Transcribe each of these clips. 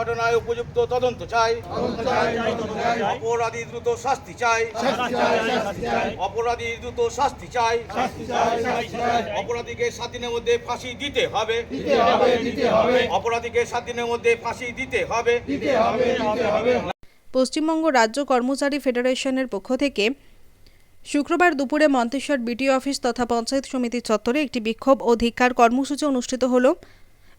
ঘটনায় উপযুক্ত তদন্ত চাই। অপরাধী দ্রুত শাস্তি চাই। অপরাধী দ্রুত শাস্তি চাই। অপরাধীকে সাত দিনের মধ্যে ফাঁসি দিতে হবে। অপরাধীকে সাত দিনের মধ্যে ফাঁসি দিতে হবে। পশ্চিমবঙ্গ রাজ্য কর্মচারী ফেডারেশনের পক্ষ থেকে শুক্রবার দুপুরে মন্তেশ্বর বিডিও অফিস তথা পঞ্চায়েত সমিতি চত্বরে একটি বিক্ষোভ ও ধিক্কার কর্মসূচি অনুষ্ঠিত হল।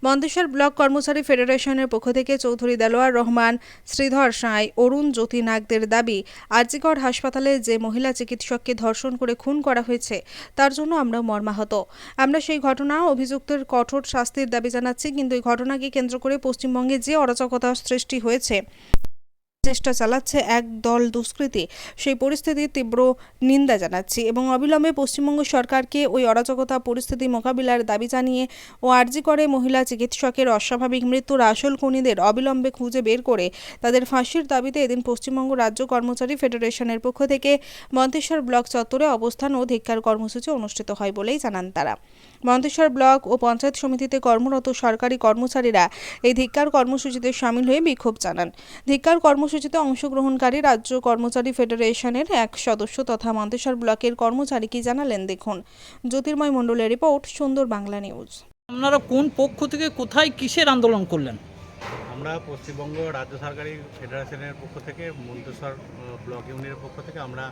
মন্তেশ্বর ব্লক কর্মচারী ফেডারেশনের পক্ষ থেকে চৌধুরী দেলোয়ার রহমান, শ্রীধর সাঁই, অরুণ জ্যোতি নাগদের দাবি আর্জিগড় হাসপাতালে যে মহিলা চিকিৎসককে ধর্ষণ করে খুন করা হয়েছে, তার জন্য আমরা মর্মাহত। আমরা সেই ঘটনা, অভিযুক্তের কঠোর শাস্তির দাবি জানাচ্ছি, কিন্তু এই ঘটনাকে কেন্দ্র করে পশ্চিমবঙ্গে যে অরাজকতা সৃষ্টি হয়েছে চেষ্টা চালাচ্ছে এক দল দুষ্কৃতী। সেই পরিস্থিতির তীব্র নিন্দা জানাচ্ছি এবং অবিলম্বে পশ্চিমবঙ্গ সরকারকে ওই অরাজকতা পরিস্থিতি মোকাবিলার দাবি জানিয়ে ও আর্জি করে মহিলা চিকিৎসকের অস্বাভাবিক মৃত্যুর আসল খুনিদের অবিলম্বে খুঁজে বের করে তাদের ফাঁসির দাবিতে এদিন পশ্চিমবঙ্গ রাজ্য কর্মচারী ফেডারেশনের পক্ষ থেকে মন্তেশ্বর ব্লক চত্বরে অবস্থান ও ধিক্কার কর্মসূচি অনুষ্ঠিত হয় বলেই জানান তারা। মন্তেশ্বর ব্লক ও পঞ্চায়েত সমিতিতে কর্মরত সরকারি কর্মচারীরা এই ধিক্কার কর্মসূচিতে সামিল হয়ে বিক্ষোভ জানান। ধিক্ষার ধিক্কার কর্মসূচিতে অংশগ্রহণকারী রাজ্য কর্মচারী ফেডারেশনের এক সদস্য তথা মন্তেশ্বর ব্লকের কর্মচারী কি জানালেন দেখুন। জ্যোতির্ময় মণ্ডলের রিপোর্ট সুন্দর বাংলা নিউজ। আপনারা কোন পক্ষ থেকে কোথায় কিসের আন্দোলন করলেন? আমরা পশ্চিমবঙ্গ রাজ্য সরকারি ফেডারেশনের পক্ষ থেকে মন্তেশ্বর ব্লক ইউনিয়নের পক্ষ থেকে আমরা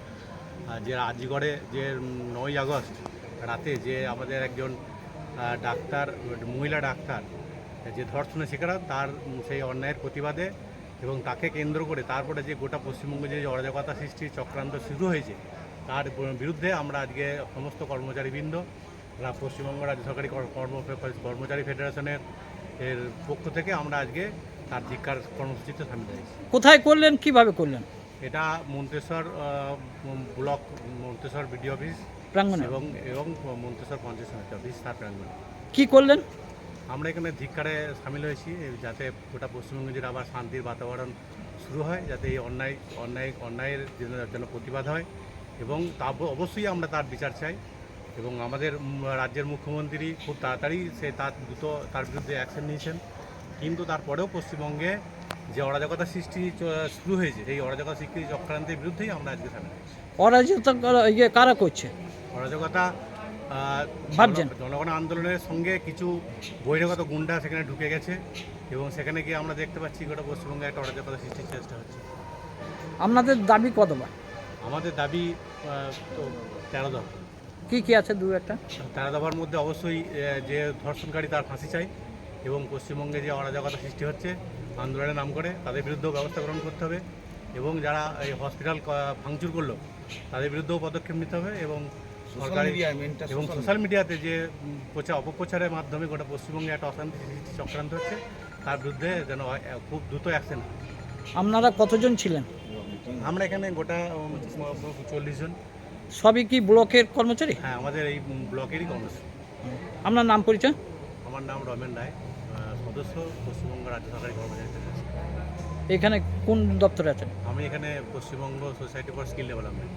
যে রাজগড়ে যে নয় আগস্ট রাতে যে আমাদের একজন ডাক্তার মহিলা ডাক্তার যে ধর্ষণের শিকার তার সেই অন্যায়ের প্রতিবাদে এবং তাকে কেন্দ্র করে তারপরে যে গোটা পশ্চিমবঙ্গে যে অরাজকতা সৃষ্টি চক্রান্ত শুরু হয়েছে তার বিরুদ্ধে আমরা আজকে সমস্ত কর্মচারীবৃন্দ পশ্চিমবঙ্গ রাজ্য সরকারি কর্ম কর্মচারী ফেডারেশনের এর পক্ষ থেকে আমরা আজকে তার ধিক্কার কর্মসূচিতে সামিল হয়েছি। কোথায় করলেন কীভাবে করলেন? এটা Manteswar block Manteswar BDO office প্রাঙ্গণে। এবং এবং মন্তেশ্বর পঞ্চায়েত সমিতি অফিস তার প্রাঙ্গণে। কি করলেন? আমরা এখানে ধিক্কারে সামিল হয়েছি যাতে গোটা পশ্চিমবঙ্গে যে আবার শান্তির বাতাবরণ শুরু হয় যাতে এই অন্যায় অন্যায় অন্যায়ের জন্য যেন প্রতিবাদ হয় এবং তা অবশ্যই আমরা তার বিচার চাই এবং আমাদের রাজ্যের মুখ্যমন্ত্রী খুব তাড়াতাড়ি সে তার দ্রুত তার বিরুদ্ধে অ্যাকশন নিয়েছেন। কিন্তু তারপরেও পশ্চিমবঙ্গে যে অরাজকতা সৃষ্টি শুরু হয়েছে এই অরাজকতা সৃষ্টি চক্রান্তের বিরুদ্ধেই আমরা আজকে সামিল হয়েছি। অরাজকতা ইয়ে কারা করছে? অরাজকতা ভাবছেন? জন- জনগণ আন্দোলনের সঙ্গে কিছু বহিরাগত গুন্ডা সেখানে ঢুকে গেছে এবং সেখানে গিয়ে আমরা দেখতে পাচ্ছি গোটা পশ্চিমবঙ্গে একটা অরাজকতা সৃষ্টির চেষ্টা হচ্ছে। আপনাদের দাবি কতবার? আমাদের দাবি তো তেরো দফা। কি কি আছে দু একটা? তেরো দফার মধ্যে অবশ্যই যে ধর্ষণকারী তার ফাঁসি চাই এবং পশ্চিমবঙ্গে যে অরাজকতা সৃষ্টি হচ্ছে আন্দোলনের নাম করে তাদের বিরুদ্ধেও ব্যবস্থা গ্রহণ করতে হবে এবং যারা এই হসপিটাল ভাঙচুর করল তাদের বিরুদ্ধেও পদক্ষেপ নিতে হবে এবং সরকারি এবং সোশ্যাল মিডিয়াতে যে প্রচার অপপ্রচারের মাধ্যমে গোটা পশ্চিমবঙ্গে একটা অশান্তি চক্রান্ত হচ্ছে তার বিরুদ্ধে যেন খুব দ্রুত অ্যাকশন আপনারা কতজন ছিলেন? আমরা এখানে গোটা চল্লিশ জন। সবই কি ব্লকের কর্মচারী? হ্যাঁ আমাদের এই ব্লকেরই কর্মচারী। আপনার নাম পরিচয়? আমার নাম রমেন রায় সদস্য পশ্চিমবঙ্গ রাজ্য সরকারি কর্মচারী এখানে কোন দপ্তরে আছেন? আমি এখানে Paschimbanga society for skill development.